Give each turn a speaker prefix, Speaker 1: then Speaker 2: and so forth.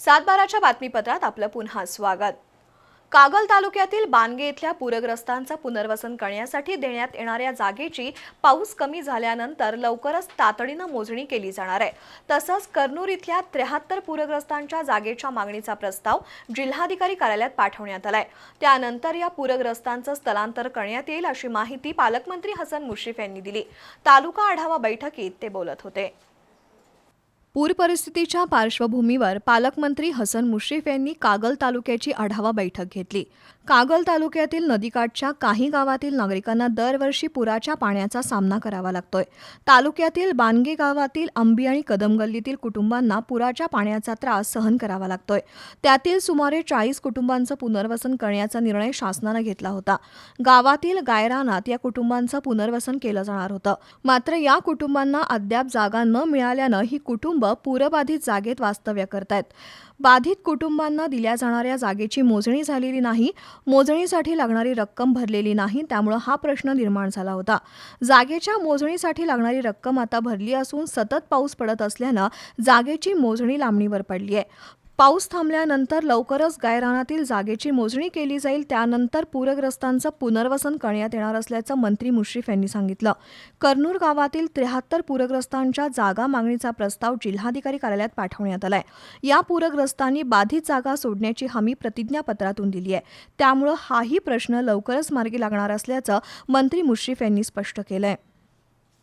Speaker 1: सातबाराच्या बातमीपत्रात आपलं पुन्हा स्वागत. कागल तालुक्यातील बानगे इथल्या पूरग्रस्तांचं पुनर्वसन करण्यासाठी देण्यात येणाऱ्या जागेची पाऊस कमी झाल्यानंतर लवकरच तातडीनं मोजणी केली जाणार आहे. तसंच कर्नूर इथल्या त्र्याहत्तर पूरग्रस्तांच्या जागेच्या मागणीचा प्रस्ताव जिल्हाधिकारी कार्यालयात पाठवण्यात आलाय. त्यानंतर या पूरग्रस्तांचं स्थलांतर करण्यात येईल अशी माहिती पालकमंत्री हसन मुश्रीफ यांनी दिली. तालुका आढावा बैठकीत ते बोलत होते. पूर परिस्थितीच्या पार्श्वभूमीवर पालकमंत्री हसन मुश्रीफ यांनी कागल तालुक्याची आढावा बैठक घेतली. कागल तालुक्यातील नदीकाठच्या काही गावातील नागरिकांना दरवर्षी पुराच्या पाण्याचा सामना करावा लागतोय. तालुक्यातील बानगे गावातील अंबी आणि कदम गल्लीतील कुटुंबांना पुराच्या पाण्याचा त्रास सहन करावा लागतोय. त्यातील सुमारे चाळीस कुटुंबांचं पुनर्वसन करण्याचा निर्णय शासनानं घेतला होता. गावातील गायरानात या कुटुंबांचं पुनर्वसन केलं जाणार होतं. मात्र या कुटुंबांना अद्याप जागा न मिळाल्यानं ही कुटुंब पूरबाधित जागेत वास्तव्य करतायत. बाधित कुटुंबांना दिल्या जाणाऱ्या जागेची मोजणी झालेली नाही मोजणीसाठी लागणारी रक्कम भरलेली नाही त्यामुळं हा प्रश्न निर्माण झाला होता. जागेच्या मोजणीसाठी लागणारी रक्कम आता भरली असून सतत पाऊस पडत असल्यानं जागेची मोजणी लांबणीवर पडली आहे पाऊस थांबल्यानंतर लवकरच गायरानातील जागेची मोजणी केली जाईल. त्यानंतर पूरग्रस्तांचं पुनर्वसन करण्यात येणार असल्याचं मंत्री मुश्रीफ यांनी सांगितलं. कर्नूर गावातील त्र्याहत्तर पूरग्रस्तांच्या जागा मागणीचा प्रस्ताव जिल्हाधिकारी कार्यालयात पाठवण्यात आलाय. या पूरग्रस्तांनी बाधित जागा सोडण्याची हमी प्रतिज्ञापत्रातून दिली आहे. त्यामुळं हाही प्रश्न लवकरच मार्गी लागणार असल्याचं मंत्री मुश्रीफ यांनी स्पष्ट केलं आहे